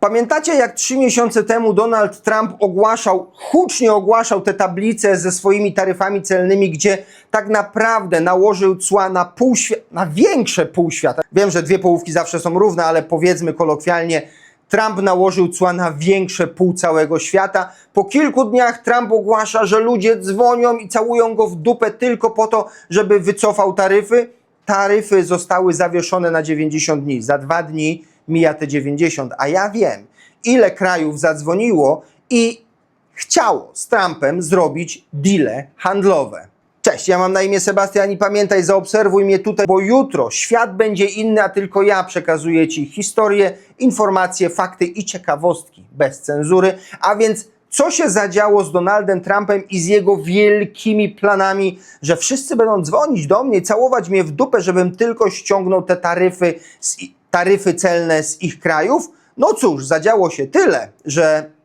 Pamiętacie, jak trzy miesiące temu Donald Trump ogłaszał, hucznie ogłaszał te tablice ze swoimi taryfami celnymi, gdzie tak naprawdę nałożył cła na pół świata, na większe pół świata. Wiem, że dwie połówki zawsze są równe, ale powiedzmy kolokwialnie, Trump nałożył cła na większe pół całego świata. Po kilku dniach Trump ogłasza, że ludzie dzwonią i całują go w dupę tylko po to, żeby wycofał taryfy. Taryfy zostały zawieszone na 90 dni. Za dwa dni mija te 90, a ja wiem, ile krajów zadzwoniło i chciało z Trumpem zrobić deale handlowe. Cześć, ja mam na imię Sebastian i pamiętaj, zaobserwuj mnie tutaj, bo jutro świat będzie inny, a tylko ja przekazuję Ci historię, informacje, fakty i ciekawostki bez cenzury. A więc co się zadziało z Donaldem Trumpem i z jego wielkimi planami, że wszyscy będą dzwonić do mnie, całować mnie w dupę, żebym tylko ściągnął te taryfy, z, taryfy celne z ich krajów? No cóż, zadziało się tyle, że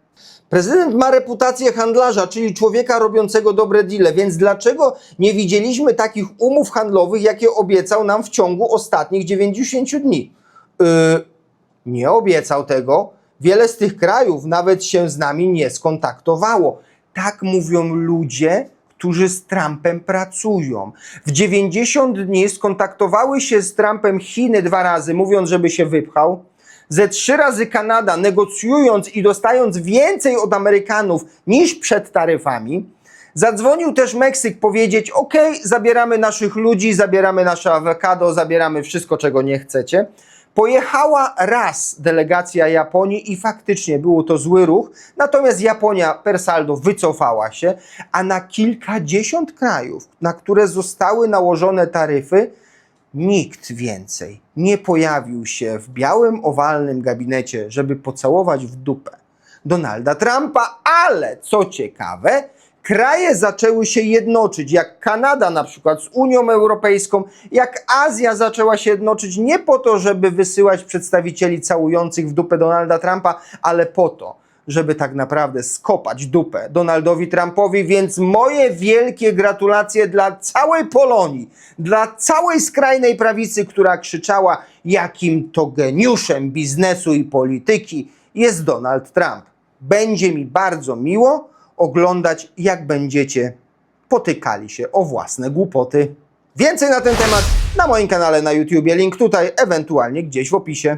Prezydent ma reputację handlarza, czyli człowieka robiącego dobre deale, więc dlaczego nie widzieliśmy takich umów handlowych, jakie obiecał nam w ciągu ostatnich 90 dni? Yy, nie obiecał tego. Wiele z tych krajów nawet się z nami nie skontaktowało. Tak mówią ludzie, którzy z Trumpem pracują. W 90 dni skontaktowały się z Trumpem Chiny dwa razy, mówiąc, żeby się wypchał ze trzy razy Kanada, negocjując i dostając więcej od Amerykanów niż przed taryfami. Zadzwonił też Meksyk powiedzieć: OK, zabieramy naszych ludzi, zabieramy nasze awokado, zabieramy wszystko, czego nie chcecie. Pojechała raz delegacja Japonii i faktycznie było to zły ruch, natomiast Japonia per saldo wycofała się, a na kilkadziesiąt krajów, na które zostały nałożone taryfy, nikt więcej nie pojawił się w białym, owalnym gabinecie, żeby pocałować w dupę Donalda Trumpa, ale co ciekawe, kraje zaczęły się jednoczyć, jak Kanada na przykład z Unią Europejską, jak Azja zaczęła się jednoczyć nie po to, żeby wysyłać przedstawicieli całujących w dupę Donalda Trumpa, ale po to, żeby tak naprawdę skopać dupę Donaldowi Trumpowi, więc moje wielkie gratulacje dla całej Polonii, dla całej skrajnej prawicy, która krzyczała, jakim to geniuszem biznesu i polityki jest Donald Trump. Będzie mi bardzo miło oglądać, jak będziecie potykali się o własne głupoty. Więcej na ten temat na moim kanale na YouTubie, link tutaj, ewentualnie gdzieś w opisie.